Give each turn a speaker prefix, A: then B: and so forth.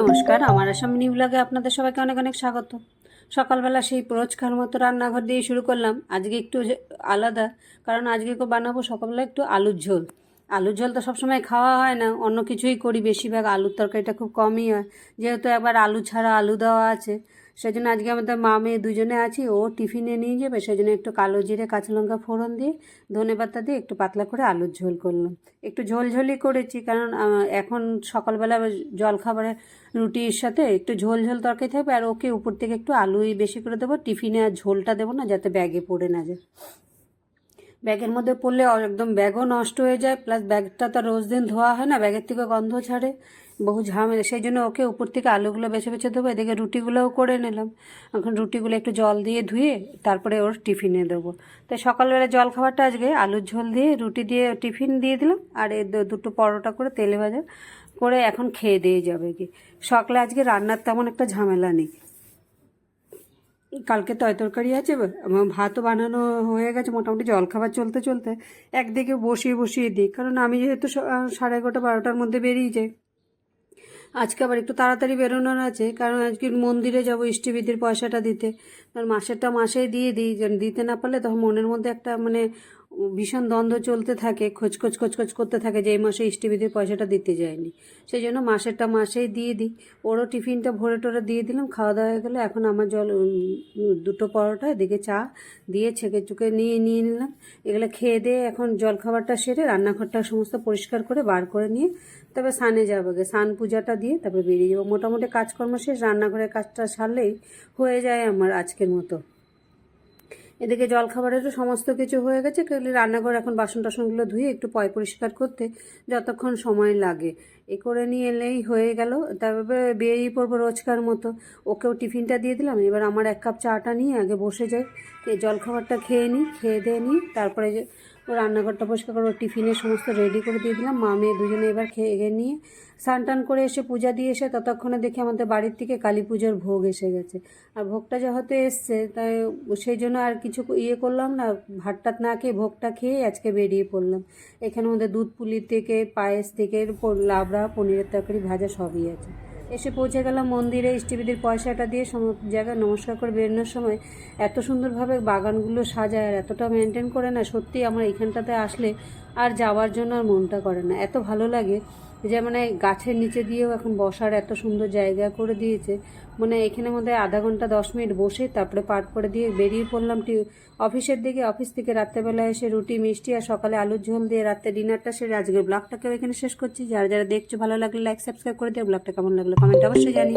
A: নমস্কার। আমার আসাম নিউ ব্লগে আপনাদের সবাইকে অনেক অনেক স্বাগত। সকালবেলা সেই রোজকার মতো রান্নাঘর দিয়ে শুরু করলাম। আজকে একটু আলাদা, কারণ আজকে বানাবো সকালবেলা একটু আলুর ঝোল। আলুর ঝোল তো সবসময় খাওয়া হয় না, অন্য কিছুই করি। বেশিরভাগ আলুর তরকারিটা খুব কমই হয়। যেহেতু একবার আলু ছাড়া আলু দেওয়া আছে সেই জন্য আজকে আমাদের মা মেয়ে দুজনে আছি, ও টিফিনে নিয়ে যাবে সেই জন্য একটু কালো জিরে, কাঁচা লঙ্কা ফোড়ন দিয়ে, ধনে পাতা দিয়ে একটু পাতলা করে আলুর ঝোল করলাম। একটু ঝোলঝোলই করেছি, কারণ এখন সকালবেলা জলখাবারে রুটির সাথে একটু ঝোল ঝোল তরকারি থাকবে, আর ওকে উপর থেকে একটু আলুই বেশি করে দেবো, টিফিনে আর ঝোলটা দেবো না, যাতে ব্যাগে পড়ে না যায়। ব্যাগের মধ্যে পড়লে একদম ব্যাগও নষ্ট হয়ে যায় প্লাস ব্যাগটা তো রোজ দিন ধোয়া হয় না, ব্যাগের থেকে গন্ধ ছাড়ে। বহু ঝামেলা সেই জন্য ওকে উপর থেকে আলুগুলো বেছে বেছে দেবো এদিকে রুটিগুলোও করে নিলাম। এখন রুটিগুলো একটু জল দিয়ে ধুয়ে তারপরে ওর টিফিনে দেবো। তো সকালবেলা জল খাবারটা আজকে আলুর ঝোল দিয়ে, রুটি দিয়ে, টিফিন দিয়ে দিলাম, আর এ দুটো পরোটা করে, তেলে ভাজা করে এখন খেয়ে দিয়ে যাবে কি সকালে আজকে রান্নার তেমন একটা ঝামেলা নেই। কালকে তয় তরকারি আছে ভাতও বানানো হয়ে গেছে, মোটামুটি জলখাবার চলতে চলতে। একদিকে বসিয়ে বসিয়ে দিই, কারণ আমি যেহেতু সাড়ে এগারোটা বারোটার মধ্যে বেরিয়ে যাই। আজকে আবার একটু তাড়াতাড়ি বেরোনোর আছে, কারণ আজকে মন্দিরে যাব, ইষ্টিবিদির পয়সাটা দিতে। কারণ মাসেরটা মাসেই দিয়ে দিই দিতে না পারলে তখন মনের মধ্যে একটা মানে ভীষণ দ্বন্দ্ব চলতে থাকে, খোঁজ খোঁজ করতে থাকে যে এই মাসে ইষ্টিবিধির পয়সাটা দিতে যায়নি। সেই জন্য মাসেরটা মাসেই দিয়ে দিই। ওরও টিফিনটা ভরে টোরে দিয়ে দিলাম, খাওয়া দাওয়া হয়ে গেলে এখন আমার জল দুটো পরোটা, এদিকে চা দিয়ে ছেঁকে চুকে নিয়ে নিয়ে নিলাম। এগুলো খেয়ে দিয়ে এখন জলখাবারটা সেরে রান্নাঘরটা সমস্ত পরিষ্কার করে বার করে নিয়ে তবে সানে যাব গে সান পূজাটা দিয়ে তারপরে বেরিয়ে যাব। মোটামুটি কাজকর্ম শেষ, রান্নাঘরের কাজটা সারলেই হয়ে যায় আমার আজকের মতো। এদিকে জলখাবারেরও সমস্ত কিছু হয়ে গেছে। কেবলি রান্নাঘর এখন বাসন টাসনগুলো ধুয়ে একটু পয় পরিষ্কার করতে যতক্ষণ সময় লাগে। এ করে নিয়ে এলেই হয়ে গেল। তারপরে বেরিয়ে পড়ব রোজকার মতো। ওকেও টিফিনটা দিয়ে দিলাম। এবার আমার এক কাপ চাটা নিয়ে আগে বসে যাই। জলখাবারটা খেয়ে নিই, খেয়ে দিয়ে নিই। তারপরে ও রান্নাঘরটা পরিষ্কার করে ওর টিফিনের সমস্ত রেডি করে দিয়ে দিলাম। মা মেয়ে দুজনে এবার খেয়ে গিয়ে নিয়ে স্নান টান করে এসে পূজা দিয়ে এসে ততক্ষণে দেখি আমাদের বাড়ির থেকে কালী পুজোর ভোগ এসে গেছে। আর ভোগটা যেহেতু এসছে, তাই সেই জন্য আর কিছু ইয়ে করলাম না, ভাতটাত না খেয়ে ভোগটা খেয়ে আজকে বেরিয়ে পড়লাম। এখানে আমাদের দুধ পুলির থেকে, পায়েস থেকে, লাবড়া, পনিরের তরকারি, ভাজা সবই আছে। এসে পৌঁছে গেলাম মন্দিরে ইষ্টিবিদির পয়সাটা দিয়ে সম জায়গায় নমস্কার করে বেরোনোর সময়। এত সুন্দরভাবে বাগানগুলো সাজায় আর এতটা মেনটেন করে না সত্যি আমার এখানটাতে আসলে আর যাওয়ার জন্য আর মনটা করে না। এত ভালো লাগে। যে মানে গাছের নিচে দিয়েও এখন বসার এত সুন্দর জায়গা করে দিয়েছে। মানে এখানে মধ্যে আধা ঘণ্টা দশ মিনিট বসে তারপরে পার করে দিয়ে বেরিয়ে পড়লাম টি অফিসের দিকে। অফিস থেকে রাত্রেবেলা এসে রুটি, মিষ্টি আর সকালে আলুর ঝোল দিয়ে রাত্রে ডিনারটা সেরে আজকের ব্লগটাকেও এখানে শেষ করছি। যারা যারা দেখছ ভালো লাগলে লাইক সাবস্ক্রাইব করে দিও। ব্লগটা কেমন লাগল কমেন্ট অবশ্যই জানি